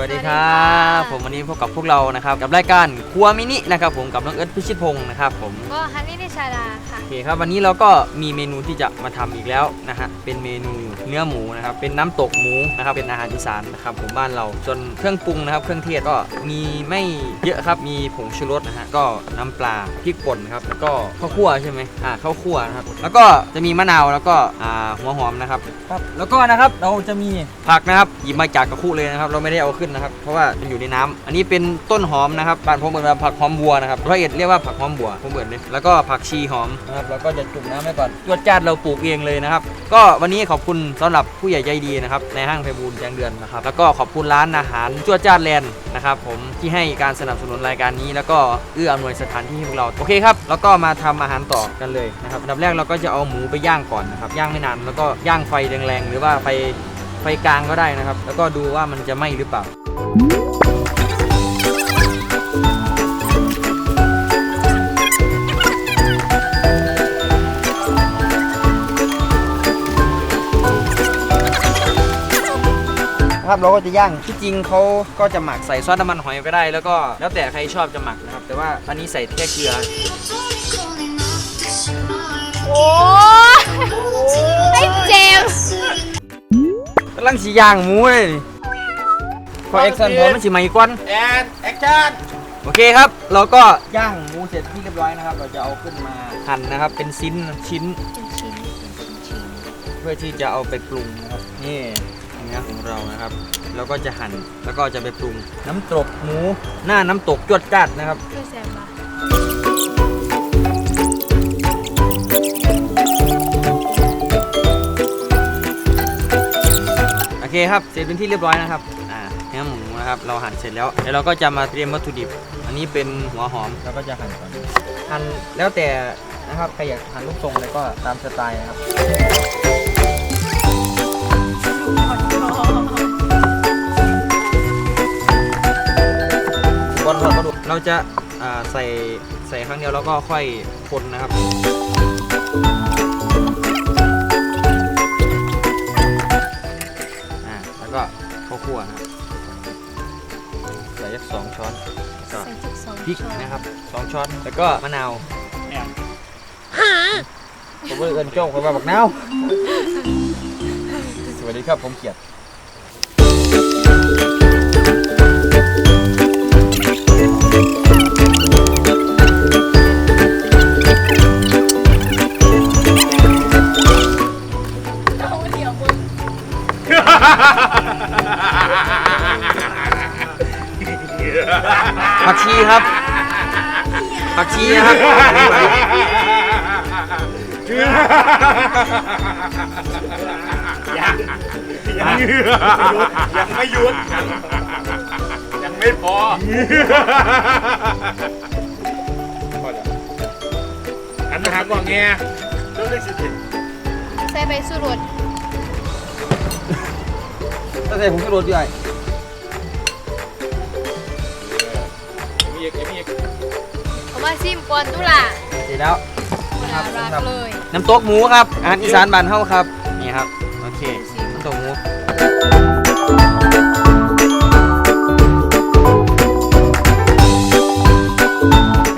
วัสดีครับ ผมวันนี้พบกับพวกเรานะครับกับรายการครัวมินินะครับผมกับน้องเอิร์ธพิชิตพงศ์นะครับผมก็ฮันนี่นิชาดาค่ะโอเคครับวันนี้เราก็มีเมนูที่จะมาทำอีกแล้วนะฮะเป็นเมนูเนื้อหมูนะครับเป็นน้ำตกหมูนะครับเป็นอาหารอีสานนะครับผมบ้านเราส่วนเครื่องปรุงนะครับเครื่องเทศก็มีไม่เยอะครับมีผงชูรสนะฮะก็น้ำปลาพริกป่นครับแล้วก็ข้าวคั่วใช่ไหมอ่าข้าวคั่วนะครับแล้วก็จะมีมะนาวแล้วก็อ่าหัวหอมนะครับครับแล้วก็นะครับเราจะมีผักนะครับหยิบมาจากกระคุเลยนะครับเราไม่ได้เอาขึ้นนะครับ เพราะว่ามันอยู่ในน้ำอันนี้เป็นต้นหอมนะครับบ้านผมเรียกว่าผักหอมบัวนะครับร้อยเอ็ดเรียกว่าผักหอมบัวผมเบิดเลยแล้วก็ผักชีหอมนะครับแล้วก็จะจุ่มน้ำไว้ก่อนจวดจ้าดเราปลูกเองเลยนะครับ ก็วันนี้ขอบคุณสำหรับผู้ใหญ่ใจดีนะครับในห้างไพบูลแจงเดือนนะครับแล้วก็ขอบคุณร้านอาหารจวดจ้าดแลนด์นะครับผมที่ให้การสนับสนุนรายการนี้ แล้วก็เอื้ออำนวยสถานที่ให้พวกเราโอเคครับแล้วก็มาทำอาหารต่อกันเลยนะครับอันดับแรกเราก็จะเอาหมูไปย่างก่อนนะครับย่างไม่นานแล้วก็ย่างไฟแรงๆหรือว่าไฟไฟกลางก็ได้นะครับ แล้วก็ดูว่ามันจะไหม้หรือเปล่า ครับเราก็จะย่างที่จริงเขาก็จะหมักใส่ซอสน้ำมันหอยก็ได้ แล้วก็แล้วแต่ใครชอบจะหมักนะครับ แต่ว่าอันนี้ใส่แค่เกลือ โอ้ไอ้เจมส์กำลังสีย่างหมูเลยนี่ พอเอ็กซันพอมันสีไหมก้อนแอนแอคชั่นโอเคครับ เราก็ย่างหมูเสร็จที่เรียบร้อยนะครับ เราจะเอาขึ้นมาหั่นนะครับ เป็นชิ้นชิ้น เป็นชิ้นเป็นชิ้นเพื่อที่จะเอาไปปรุงนะครับนี่เนื้อของเรานะครับเราก็จะหั่นแล้วก็จะไปปรุง น้ำตกหมูหน้าน้ำตกจวดจัดนะครับ เพื่อแซมมาโอเคครับ เสร็จเป็นที่เรียบร้อยนะครับอ่าเนื้อหมูนะครับ เราหั่นเสร็จแล้วเดี๋ยวเราก็จะมาเตรียมวัตถุดิบ อันนี้เป็นหัวหอมเราก็จะหั่นก่อน หั่นแล้วแต่นะครับใครอยากหั่นลูกทรงอะไรก็ตามสไตล์นะครับบอลทอดปลาดุกเราจะอ่าใส่ใส่ครั้งเดียวแล้วก็ค่อยคนนะครับ ก็ใส่จุกสองพริกช้อนนะครับสองช้อนแล้วก็มะนาวผมเอินโจ้คนมาบอกนาวสวัสดีครับผมเกียรติ ผักชีครับ ผักชีนะครับ ยังยังยังไม่หยุดยังไม่พอพอแล้วอันนะครับบอกเงี้ยเรื่องเล็กสิใส่ใบสูรสตั้งแต่ผมก็รถด้วย มาซิมก่อนตุล่ะเสร็จแล้วน่ารักเลยน้ำตกหมูครับอาหารอีสานบ้านเฮาครับ นี่ครับ โอเค น้ำตกหมู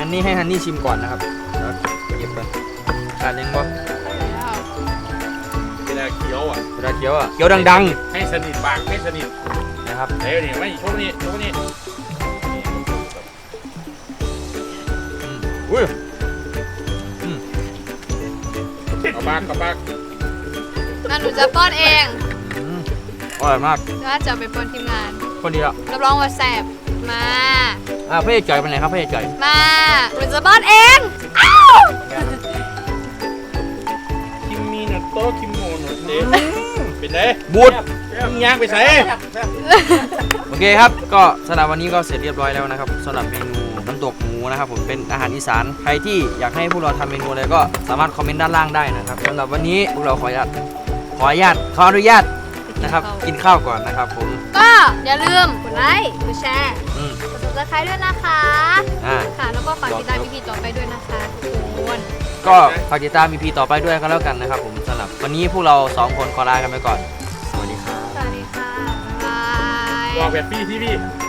อันนี้ให้ฮันนี่ชิมก่อนนะครับแล้วเก็บไปขาดยังบ่เวลาเคี้ยวอะ เวลาเคี้ยวอะเคี้ยวดังให้สนิทปากให้สนิทๆนะครับ เดี๋ยวนี่ไม่ช่วงนี้ช่วงนี้ อืมอุ้ยเอาปากกับปากงั้นหนูจะป้อนเองอืมอร่อยมากแล้วจะเอาไปป้อนทีมงานคนดีแล้วรับรองว่าแสบมา อ่าพระเอกจ่อยเป็นไหนครับพระเอกจ่อยมาหนูจะป้อนเองอ้าวคิมมีนัตโต้คิมโมโนเตเป็นไงบูดมึงย่างไปใส่โอเคครับ ก็สำหรับวันนี้ก็เสร็จเรียบร้อยแล้วนะครับสำหรับเมนู น้ำตกหมูนะครับผมเป็นอาหารอีสานใครที่อยากให้พวกเราทำเมนูอะไรก็สามารถคอมเมนต์ด้านล่างได้นะครับสำหรับวันนี้พวกเราขออนุญาตขออนุญาตขออนุญาตนะครับกินข้าวก่อนนะครับผมก็อย่าลืมกดไลค์กดแชร์อืมกด subscribe ด้วยนะคะอ่าค่ะแล้วก็ฝากติดตามพี่ๆต่อไปด้วยนะคะทุกคนก็ฝากติดตาม EP ต่อไปด้วยก็แล้วกันนะครับผมสำหรับวันนี้พวกเราสองคนขอลากันไปก่อนสวัสดีครับสวัสดีค่ะบ๊ายบายบอกแบบพี่ที่พี่